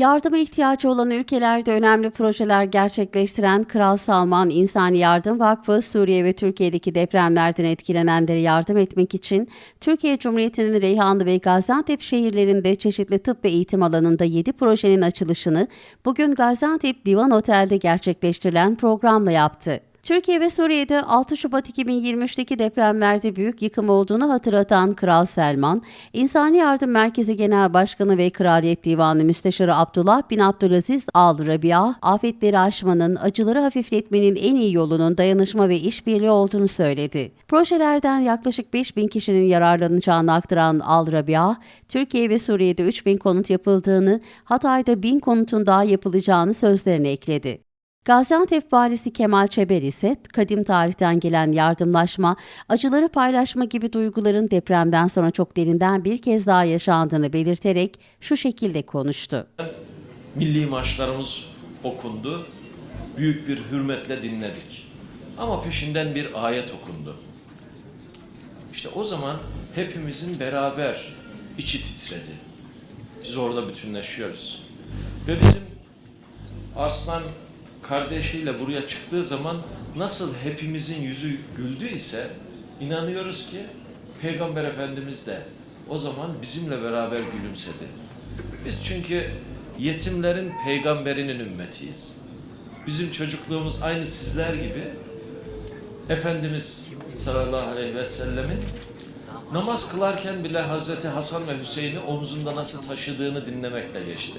Yardıma ihtiyacı olan ülkelerde önemli projeler gerçekleştiren Kral Salman İnsani Yardım Vakfı, Suriye ve Türkiye'deki depremlerden etkilenenlere yardım etmek için Türkiye Cumhuriyeti'nin Reyhanlı ve Gaziantep şehirlerinde çeşitli tıp ve eğitim alanında 7 projenin açılışını bugün Gaziantep Divan Otel'de gerçekleştirilen programla yaptı. Türkiye ve Suriye'de 6 Şubat 2023'teki depremlerde büyük yıkım olduğunu hatırlatan Kral Selman, İnsani Yardım Merkezi Genel Başkanı ve Kraliyet Divanı Müsteşarı Abdullah bin Abdülaziz Al Rabia, afetleri aşmanın, acıları hafifletmenin en iyi yolunun dayanışma ve işbirliği olduğunu söyledi. Projelerden yaklaşık 5 bin kişinin yararlanacağını aktaran Al Rabia, Türkiye ve Suriye'de 3 bin konut yapıldığını, Hatay'da 1000 konutun daha yapılacağını sözlerine ekledi. Gaziantep valisi Kemal Çeber ise kadim tarihten gelen yardımlaşma, acıları paylaşma gibi duyguların depremden sonra çok derinden bir kez daha yaşandığını belirterek şu şekilde konuştu. Milli maçlarımız okundu. Büyük bir hürmetle dinledik. Ama peşinden bir ayet okundu. İşte o zaman hepimizin beraber içi titredi. Biz orada bütünleşiyoruz. Ve bizim Arslan kardeşiyle buraya çıktığı zaman nasıl hepimizin yüzü güldü ise inanıyoruz ki Peygamber Efendimiz de o zaman bizimle beraber gülümsedi. Biz çünkü yetimlerin peygamberinin ümmetiyiz. Bizim çocukluğumuz aynı sizler gibi Efendimiz sallallahu aleyhi ve sellemin namaz kılarken bile Hazreti Hasan ve Hüseyin'i omzunda nasıl taşıdığını dinlemekle geçti.